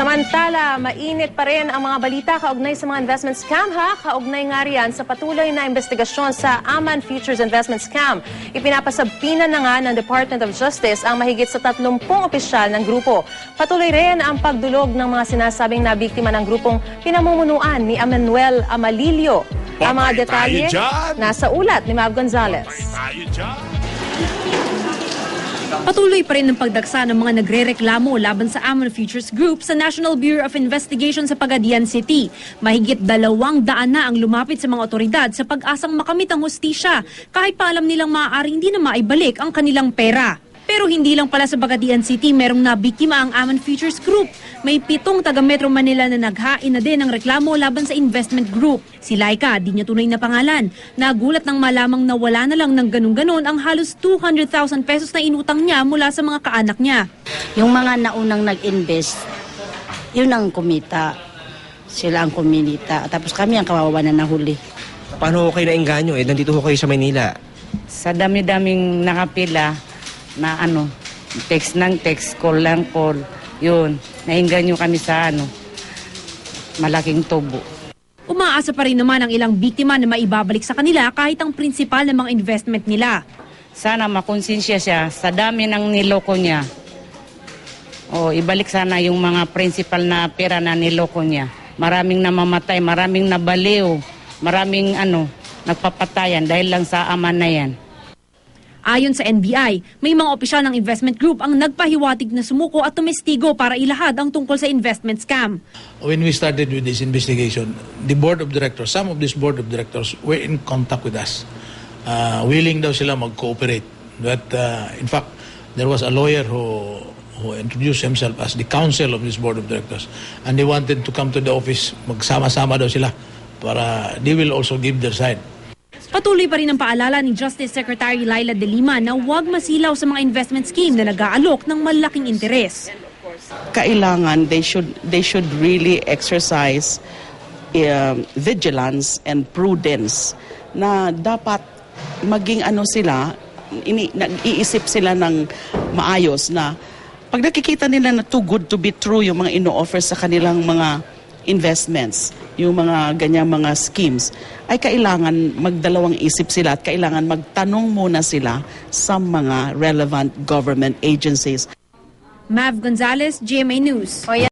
Samantala, mainit pa rin ang mga balita kaugnay sa mga investment scam ha. Kaugnay nga riyan sa patuloy na investigasyon sa Aman Futures Investment Scam. Ipinapasabpina na nga ng Department of Justice ang mahigit sa 30 opisyal ng grupo. Patuloy rin ang pagdulog ng mga sinasabing nabiktima ng grupong pinamumunuan ni Emmanuel Amalilio. Ang mga detalye nasa ulat ni Mav Gonzalez. Patuloy pa rin ang pagdaksa ng mga nagrereklamo laban sa Amon Futures Group sa National Bureau of Investigation sa Pagadian City. Mahigit dalawang daan na ang lumapit sa mga otoridad sa pag-asang makamit ang hustisya kahit pa alam nilang maaaring hindi na maibalik ang kanilang pera. Pero hindi lang pala sa Bagadian City merong nabiktima ang Amon Futures Group. May pitong taga Metro Manila na naghain na din ng reklamo laban sa investment group. Si Laika, di niya tunay na pangalan. Nagulat nang malamang nawala na lang ng ganun-ganon ang halos 200,000 pesos na inutang niya mula sa mga kaanak niya. Yung mga naunang nag-invest, yun ang kumita. Sila ang kuminita. Tapos kami ang kawawa na nahuli. Paano ko kayo nainganyo? Eh, nandito ko kayo sa Maynila. Sa dami-daming nakapila na ano, text ng text, call lang call. Yun, nainggan nyo kami sa ano, malaking tubo. Umaasa pa rin naman ang ilang biktima na maibabalik sa kanila kahit ang prinsipal ng mga investment nila. Sana makonsensya siya sa dami ng niloko niya. O ibalik sana yung mga principal na pera na niloko niya. Maraming namamatay, maraming nabaliw, maraming ano, nagpapatayan dahil lang sa ama na yan. Ayon sa NBI, may mga opisyal ng investment group ang nagpahiwatig na sumuko at tumestigo para ilahad ang tungkol sa investment scam. when we started with this investigation, the board of directors, some of this board of directors were in contact with us. Uh, willing daw sila mag-cooperate. But uh, in fact, there was a lawyer who who introduced himself as the counsel of this board of directors. And they wanted to come to the office, magsama-sama daw sila para they will also give their side. Patuloy pa rin ang paalala ni Justice Secretary Laila De Lima na huwag masilaw sa mga investment scheme na nag-aalok ng malaking interes. kailangan they should they should really exercise um, vigilance and prudence na dapat maging ano sila ini, nag-iisip sila ng maayos na pag nakikita nila na too good to be true yung mga ino-offer sa kanilang mga investments, yung mga ganyang mga schemes, ay kailangan magdalawang isip sila at kailangan magtanong muna sila sa mga relevant government agencies. Mav Gonzalez, GMA News. O yan.